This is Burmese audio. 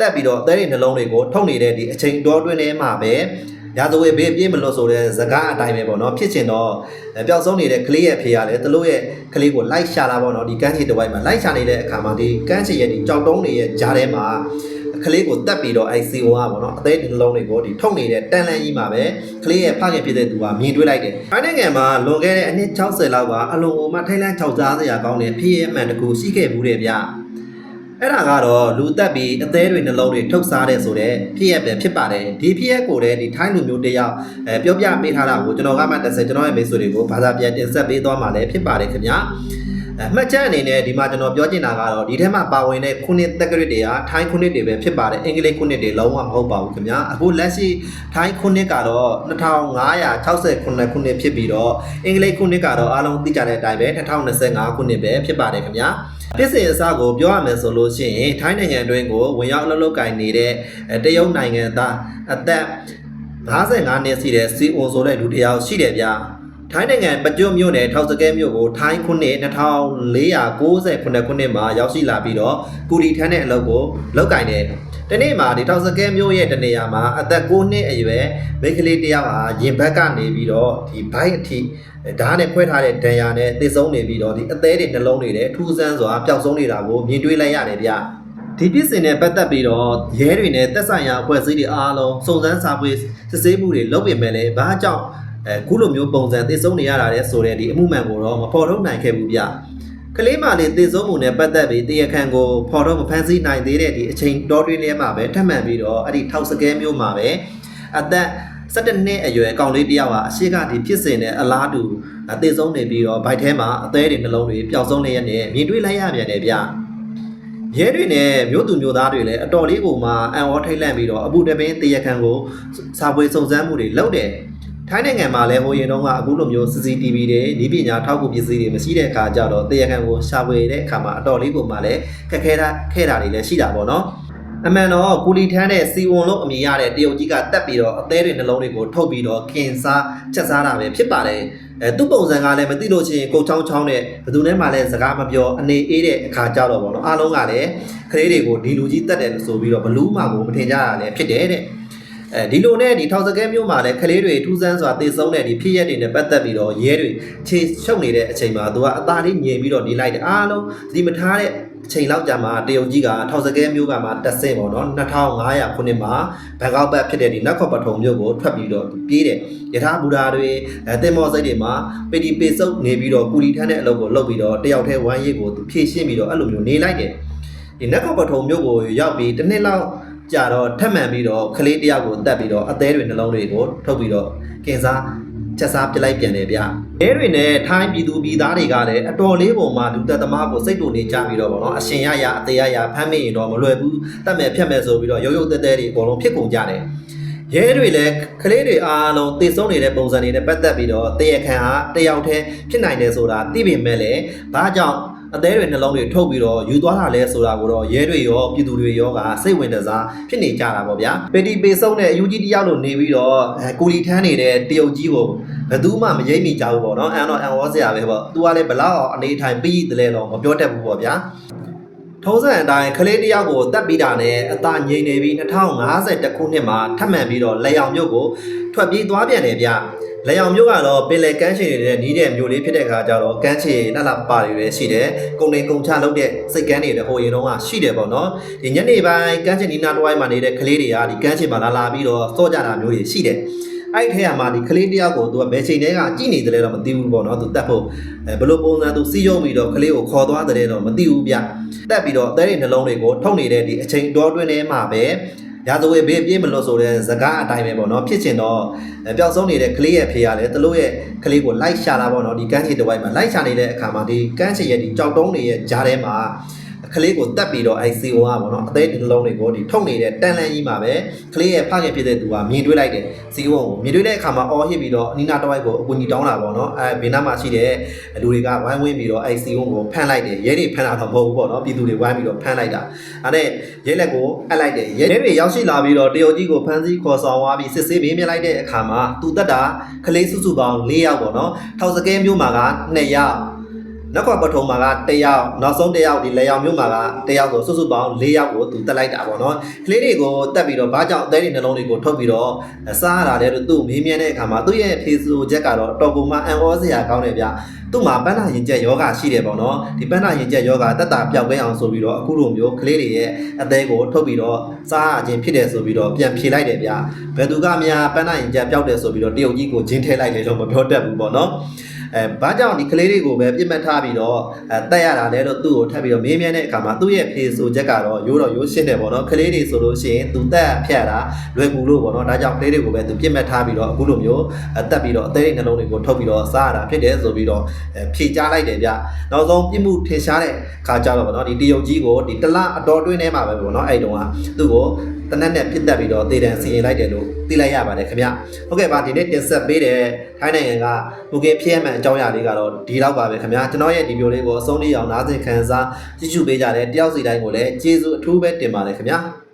တက်ပြီးတော့အသေးတွေနှလုံးတွေကိုထုတ်နေတဲ့ဒီအချိန်တော်တွင်းထဲမှာပဲရာဇဝေဘေးပြေးမလို့ဆိုတဲ့ဇကားအတိုင်းပဲပေါ့နော်ဖြစ်ချင်တော့ပျောက်ဆုံးနေတဲ့ကလေးရဲ့ဖေရလဲသူတို့ရဲ့ကလေးကိုလိုက်ရှာတာပေါ့နော်ဒီကန်းချီတစ်ဝိုက်မှာလိုက်ရှာနေတဲ့အခါမှာဒီကန်းချီရဲ့ဒီကြောက်တုံးတွေရဲ့ကြားထဲမှာကလေးကိုတက်ပြီးတော့ ICO ကပေါ့နော်အသေးနှလုံးတွေကိုဒီထုတ်နေတဲ့တန်လန်းကြီးမှာပဲကလေးရဲ့ဖခင်ဖြစ်တဲ့သူကမြင်တွေ့လိုက်တယ်။အဲဒီနိုင်ငံမှာလွန်ခဲ့တဲ့အနှစ်60လောက်ကအလွန်ကိုမှထိုင်းလန်းခြောက်ကြားစရာကောင်းတဲ့ဖြစ်ရဲ့အမှန်တကူရှိခဲ့ဘူးတယ်ဗျ။ အဲ့ဒါကတော့လူတက်ပြီးအသေးတွေနှလုံးတွေထုတ်စားတဲ့ဆိုတဲ့ဖြစ်ရက်ပဲဖြစ်ပါတယ်ဒီဖြစ်ရက်ကိုလည်းဒီထိုင်းလူမျိုးတစ်ယောက်အဲပြောပြပေးထားတာကိုကျွန်တော်ကမှတစ်ဆက်ကျွန်တော်ရဲ့မိတ်ဆွေတွေကိုဘာသာပြန်တင်ဆက်ပေးသွားမှာလည်းဖြစ်ပါတယ်ခင်ဗျာ အမှတ်ချက်အနေနဲ့ဒီမှာကျွန်တော်ပြောချင်တာကတော့ဒီထဲမှာပါဝင်တဲ့ခုနှစ်တက်ကရစ်တွေကထိုင်းခုနှစ်တွေပဲဖြစ်ပါတယ်အင်္ဂလိပ်ခုနှစ်တွေလုံးဝမဟုတ်ပါဘူးခင်ဗျာအခုလက်ရှိထိုင်းခုနှစ်ကတော့2568ခုနှစ်ဖြစ်ပြီးတော့အင်္ဂလိပ်ခုနှစ်ကတော့အားလုံးသိကြတဲ့အတိုင်းပဲ2025ခုနှစ်ပဲဖြစ်ပါတယ်ခင်ဗျာပြစ်စင်အစကိုပြောရမယ်ဆိုလို့ရှိရင်ထိုင်းနိုင်ငံအတွင်းကိုဝင်ရောက်အလုပ်လုပ်ကင်နေတဲ့အဲတရုတ်နိုင်ငံသားအသက်55နှစ်ရှိတဲ့စီအိုဆိုတဲ့လူတစ်ယောက်ရှိတယ်ဗျာ ထိုင်းနိုင်ငံပကျွတ်မြို့နယ်ထောက်စကဲမြို့ကိုထိုင်းခုနှစ်2498ခုနှစ်မှာရောက်ရှိလာပြီးတော့ကူဒီထန်းတဲ့အလုပ်ကိုလုပ်ကင်တယ်တနေ့မှာဒီထောက်စကဲမြို့ရဲ့တနေရာမှာအသက်9နှစ်အရွယ်မိန်းကလေးတစ်ယောက်ဟာရင်ဘတ်ကနေပြီးတော့ဒီဘိုက်အထိဓာတ်နဲ့ခွဲထားတဲ့ဒဏ်ရာနဲ့သေဆုံးနေပြီးတော့ဒီအသေးတွေနှလုံးတွေတဲ့ထူးဆန်းစွာပျောက်ဆုံးနေတာကိုမြင်တွေ့လိုက်ရတယ်ဗျဒီပြစ်စင်နဲ့ပတ်သက်ပြီးတော့ရဲတွေနဲ့တက်ဆိုင်ရာအဖွဲ့အစည်းတွေအားလုံးစုံစမ်းစာပွေးစစ်ဆေးမှုတွေလုပ်ပြင်မဲ့လည်းဘာကြောင့် အဲခုလိုမျိုးပုံစံသေဆုံးနေရတာလဲဆိုတဲ့ဒီအမှုမှန်ကိုတော့မဖော်ထုတ်နိုင်ခဲ့ဘူးဗျကလေးမလေးသေဆုံးမှုနဲ့ပတ်သက်ပြီးတရားခံကိုဖော်ထုတ်မဖန်ဆီးနိုင်သေးတဲ့ဒီအချိန်တော်တွင်းထဲမှာပဲထပ်မံပြီးတော့အဲ့ဒီထောက်စကဲမျိုးမှာပဲအသက်17နှစ်အရွယ်ကောင်လေးတစ်ယောက်ဟာအရှိကဒီဖြစ်စဉ်နဲ့အလားတူအသေးဆုံးနေပြီးတော့ဘိုက်ထဲမှာအသေးတွေနှလုံးတွေပျောက်ဆုံးနေရတဲ့မြင်တွေ့လိုက်ရပြန်တယ်ဗျရဲတွေနဲ့မြို့သူမြို့သားတွေလည်းအတော်လေးကိုမှအံ့ဩထိတ်လန့်ပြီးတော့အပူတပင်းတရားခံကိုစာပွေစုံစမ်းမှုတွေလုပ်တယ် ထိုင်းနိုင်ငံမှာလည်းဟိုရင်တော့ကအခုလိုမျိုး CCTV တွေဤပညာထောက်ကူပစ္စည်းတွေမရှိတဲ့အခါကျတော့တရားခံကိုရှာဖွေတဲ့အခါမှာအတော်လေးကိုမှလည်းခက်ခဲတာခဲတာတွေလည်းရှိတာပေါ့နော်အမှန်တော့ကူလီထန်းတဲ့စီဝန်လို့အမည်ရတဲ့တရုတ်ကြီးကတက်ပြီးတော့အသေးတွေနှလုံးတွေကိုထုတ်ပြီးတော့ခင်စားချက်စားတာပဲဖြစ်ပါတယ်အဲသူ့ပုံစံကလည်းမသိလို့ချင်းကိုချောင်းချောင်းနဲ့ဘယ်သူနဲ့မှလည်းစကားမပြောအနေအေးတဲ့အခါကြတော့ပေါ့နော်အားလုံးကလည်းကလေးတွေကိုဒီလူကြီးတက်တယ်ဆိုပြီးတော့ဘလူးမှကိုမထင်ကြတာလည်းဖြစ်တယ်တဲ့ အဲဒီလိုနဲ့ဒီထောက်စကဲမျိုးမှာလည်းကလေးတွေထူးဆန်းစွာတည်ဆုံးတဲ့ဒီဖြစ်ရက်တွေနဲ့ပတ်သက်ပြီးတော့ရဲတွေခြေရှုပ်နေတဲ့အချိန်မှာသူကအသားလေးညင်ပြီးတော့နေလိုက်တယ်အားလုံးဒီမထားတဲ့အချိန်လောက်ကြာမှာတရုတ်ကြီးကထောက်စကဲမျိုးကမှတက်ဆင့်ပေါ့နော်2500ခုနှစ်မှာဘန်ကောက်ဘက်ဖြစ်တဲ့ဒီနက်ခေါပထုံမျိုးကိုထွက်ပြီးတော့ပြေးတယ်ယထာဘူဓာတွေအဲတင်မောစိတ်တွေမှာပေတီပေစုပ်နေပြီးတော့ကူလီထမ်းတဲ့အလုပ်ကိုလုပ်ပြီးတော့တယောက်တည်းဝမ်းရည်ကိုသူဖြည့်ရှင်းပြီးတော့အဲ့လိုမျိုးနေလိုက်တယ်ဒီနက်ကောပထုံမြို့ကိုရောက်ပြီးတစ်နှစ်လောက် ကြာတော့ထပ်မံပြီးတော့ကလေးတယောက်ကိုတက်ပြီးတော့အသေးတွေနှလုံးတွေကိုထုတ်ပြီးတော့ကင်စားချက်စားပြလိုက်ပြန်တယ်ဗျ။အဲတွေနဲ့ထိုင်းပြည်သူပြည်သားတွေကလည်းအတော်လေးပုံမှာလူသက်သမားကိုစိတ်တူနေကြပြီးတော့ဗောနော်အရှင်ရရအသေးရရဖမ်းမိရင်တော့မလွယ်ဘူးတတ်မဲ့ဖြတ်မဲ့ဆိုပြီးတော့ရုပ်ရုပ်တဲတဲတွေအကုန်လုံးဖြစ်ကုန်ကြတယ်။ရဲတွေလည်းကလေးတွေအားလုံးတည်ဆုံးနေတဲ့ပုံစံတွေနဲ့ပတ်သက်ပြီးတော့တရခန်ဟာတယောက်တည်းဖြစ်နိုင်တယ်ဆိုတာသိပေမဲ့လည်းဘာကြောင့် အသေးတွေနှလုံးတွေထုတ်ပြီးတော့ယူသွားတာလဲဆိုတာကိုတော့ရဲတွေရောပြည်သူတွေရောကစိတ်ဝင်တစားဖြစ်နေကြတာပေါ့ဗျာပေတီပေဆုံးတဲ့အယူကြီးတယောက်လိုနေပြီးတော့အဲကိုလီထန်းနေတဲ့တရုတ်ကြီးကိုဘယ်သူမှမရိပ်မိကြဘူးပေါ့နော်အန်တော့အန်ဝေါ်စရာပဲပေါ့သူကလည်းဘလောက်အောင်အနေထိုင်ပြီးတယ်လဲတော့မပြောတတ်ဘူးပေါ့ဗျာ ထုံးစံအတိုင်းကလေးတစ်ယောက်ကိုတက်ပြီးတာနဲ့အသာငြိမ်နေပြီး2050ခုနှစ်မှာထပ်မံပြီးတော့လေအောင်မြို့ကိုထွက်ပြေးသွားပြန်တယ်ဗျလေအောင်မြို့ကတော့ပင်လယ်ကမ်းခြေတွေနဲ့နီးတဲ့မြို့လေးဖြစ်တဲ့အခါကျတော့ကမ်းခြေလှလှပါတွေလည်းရှိတယ်။ကုန်နေကုန်ချလုပ်တဲ့စိတ်ကမ်းတွေလည်းဟိုရင်တော့ကရှိတယ်ပေါ့နော်။ဒီညနေပိုင်းကမ်းခြေနီးနားတစ်ဝိုင်းမှာနေတဲ့ကလေးတွေကဒီကမ်းခြေမှာလာလာပြီးတော့စော့ကြတာမျိုးတွေရှိတယ်။ အဲ့ဒီထဲမှာဒီကလေးတယောက်ကိုသူကဘယ်ချိန်တည်းကကြည်နေတယ်လဲတော့မသိဘူးပေါ့နော်။သူတက်ဖို့အဲဘလို့ပုံစံသူစီးရုံပြီးတော့ကလေးကိုခေါ်သွားတယ်တော့မသိဘူးဗျ။တက်ပြီးတော့အသေးတွေနှလုံးတွေကိုထုတ်နေတဲ့ဒီအချိန်တော်တွင်းထဲမှာပဲရာဇဝေဘေးပြေးမလို့ဆိုတဲ့ဇကားအတိုင်းပဲပေါ့နော်ဖြစ်ချင်တော့ပျောက်ဆုံးနေတဲ့ကလေးရဲ့ဖေရလဲသူတို့ရဲ့ကလေးကိုလိုက်ရှာတာပေါ့နော်ဒီကန်းချီတစ်ဝိုက်မှာလိုက်ရှာနေတဲ့အခါမှာဒီကန်းချီရဲ့ဒီကြောက်တုံးတွေရဲ့ကြားထဲမှာ ကလေးကိုတက်ပြီးတော့ ICO ကပေါ့နော်အသေးနှလုံးတွေကိုဒီထုတ်နေတဲ့တန်လန်းကြီးမှာပဲကလေးရဲ့ဖခင်ဖြစ်တဲ့သူကမြင်တွေ့လိုက်တယ်စီဝုံကိုမြင်တွေ့တဲ့အခါမှာအော်ဟစ်ပြီးတော့အနီနာတစ်ဝိုက်ကိုအကူကြီးတောင်းတာပေါ့နော်အဲဘေးနားမှာရှိတဲ့လူတွေကဝိုင်းဝန်းပြီးတော့ ICO ကိုဖမ်းလိုက်တယ်ရဲတွေဖမ်းတာတော့မဟုတ်ဘူးပေါ့နော်ပြည်သူတွေဝိုင်းပြီးတော့ဖမ်းလိုက်တာအဲနဲ့ရဲလက်ကိုအပ်လိုက်တယ်ရဲတွေရောက်ရှိလာပြီးတော့တရုတ်ကြီးကိုဖမ်းဆီးခေါ်ဆောင်သွားပြီးစစ်ဆေးပေးမြင်လိုက်တဲ့အခါမှာသူတက်တာကလေးစုစုပေါင်း၄ယောက်ပေါ့နော်ထောက်စကဲမျိုးမှာက2ယောက် နက်ခွာပထုံမှာကတယောက်နောက်ဆုံးတယောက်ဒီလေယောင်မျိုးမှာကတယောက်ဆိုစုစုပေါင်း၄ယောက်ကိုသူတက်လိုက်တာပေါ့နော်ကလေးတွေကိုတက်ပြီးတော့ဘာကြောင့်အသေးတွေနှလုံးတွေကိုထုတ်ပြီးတော့စားရတာလဲလို့သူ့မေးမြန်းတဲ့အခါမှာသူ့ရဲ့ဖေဆိုချက်ကတော့တော်ပုံမှအန်ဩစရာကောင်းတယ်ဗျသူ့မှာပန်းနာရင်ကျက်ယောဂရှိတယ်ပေါ့နော်ဒီပန်းနာရင်ကျက်ယောဂတက်တာပျောက်ပဲအောင်ဆိုပြီးတော့အခုလိုမျိုးကလေးတွေရဲ့အသေးကိုထုတ်ပြီးတော့စားရခြင်းဖြစ်တယ်ဆိုပြီးတော့ပြန်ဖြေလိုက်တယ်ဗျဘယ်သူကများပန်းနာရင်ကျက်ပျောက်တယ်ဆိုပြီးတော့တရုတ်ကြီးကိုဂျင်းထဲလိုက်လေလို့မပြောတတ်ဘူးပေါ့နော် အဲဘာကြောင့်ဒီကလေးတွေကိုပဲပြစ်မှတ်ထားပြီးတော့အဲတက်ရတာလဲတော့သူ့ကိုထပ်ပြီးတော့မေးမြန်းတဲ့အခါမှာသူ့ရဲ့ဖေဆိုချက်ကတော့ရိုးတော့ရိုးရှင်းတယ်ပေါ့နော်ကလေးတွေဆိုလို့ရှိရင်သူတက်ဖြတ်တာလွယ်ကူလို့ပေါ့နော်ဒါကြောင့်ကလေးတွေကိုပဲသူပြစ်မှတ်ထားပြီးတော့အခုလိုမျိုးအဲတက်ပြီးတော့အသေးနှလုံးတွေကိုထုတ်ပြီးတော့စားရတာဖြစ်တယ်ဆိုပြီးတော့အဲဖြေချလိုက်တယ်ဗျနောက်ဆုံးပြစ်မှုထင်ရှားတဲ့ခါကြတော့ပေါ့နော်ဒီတရုတ်ကြီးကိုဒီတလအတော်တွင်းထဲမှာပဲပေါ့နော်အဲ့တုန်းကသူ့ကို တနက်နဲ့ပြစ်တက်ပြီးတော့တေတံစီရင်လိုက်တယ်လို့သိလိုက်ရပါတယ်ခင်ဗျဟုတ်ကဲ့ပါဒီနေ့တင်ဆက်ပေးတဲ့ထိုင်းနိုင်ငံကဘူကေဖြစ်ရမှန်အကြောင်းအရာလေးကတော့ဒီလောက်ပါပဲခင်ဗျာကျွန်တော်ရဲ့ဒီဗီဒီယိုလေးကိုအဆုံးထိအောင်နားဆင်ခံစားကြည့်ရှုပေးကြတဲ့တယောက်စီတိုင်းကိုလည်းကျေးဇူးအထူးပဲတင်ပါတယ်ခင်ဗျာ